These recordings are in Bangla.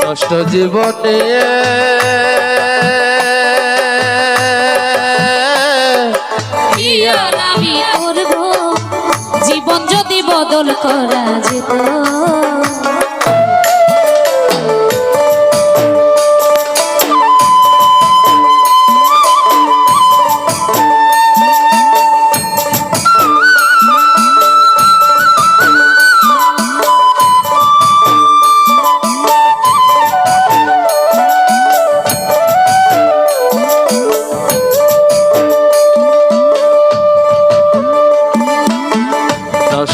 নষ্ট জীবনে জীবন যদি বদল করা যেত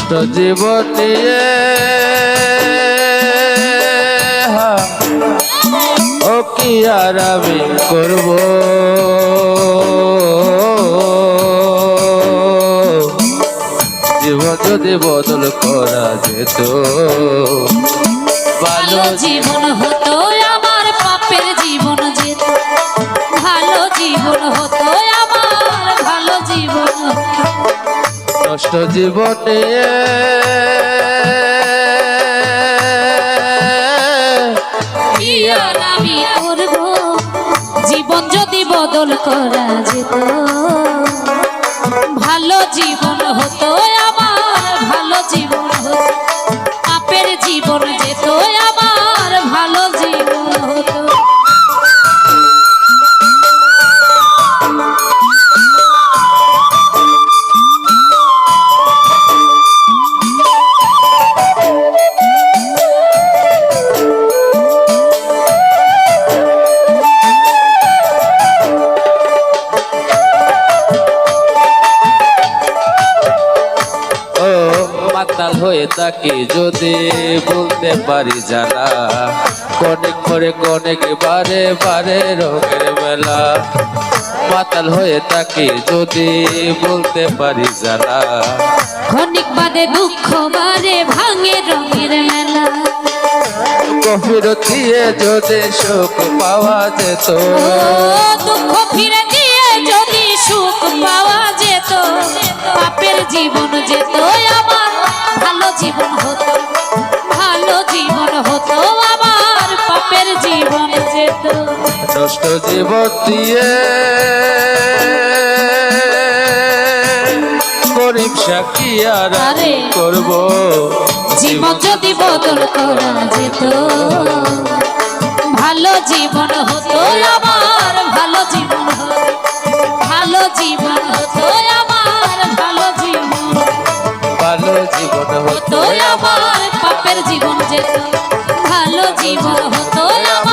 নষ্ট জীবনে। ও কি আর আমি করব? জীবন যদি বদল করা যেত, ভালো জীবন হতো, আমার পাপের জীবন যেত। ভালো জীবন নষ্ট জীবনে। জীবন যদি বদল করা যেত, ভালো জীবন হতো আমার, ভালো জীবন হতো, পাপের জীবন যেত আমার, ভালো জীবন হতো। মাতাল হয়ে তাকে যদি বলতে পারি জানা। কনেক করে কনেক বারে বারে রঙের মেলা মাতাল হয়ে তাকে যদি বলতে পারি জানা। ক্ষণিক বাদে দুঃখ বারে ভাঙে রঙের মেলা। গভীর দিয়ে যদি সুখ পাওয়া যেত। দুঃখ ফিরে দিয়ে যদি সুখ পাওয়া যেত। পাপের জীবন যেত জীবন হতো ভালো জীবন হতো আমার পাপের জীবন যেত নষ্ট জীবন দিয়ে গরিব আর আরে। করব জীবন যদি বদল করা যেত ভালো জীবন হতো আমার ভালো জীবন হতো হতো আমার পাপের জীবন যেত ভালো জীবন হতো আমার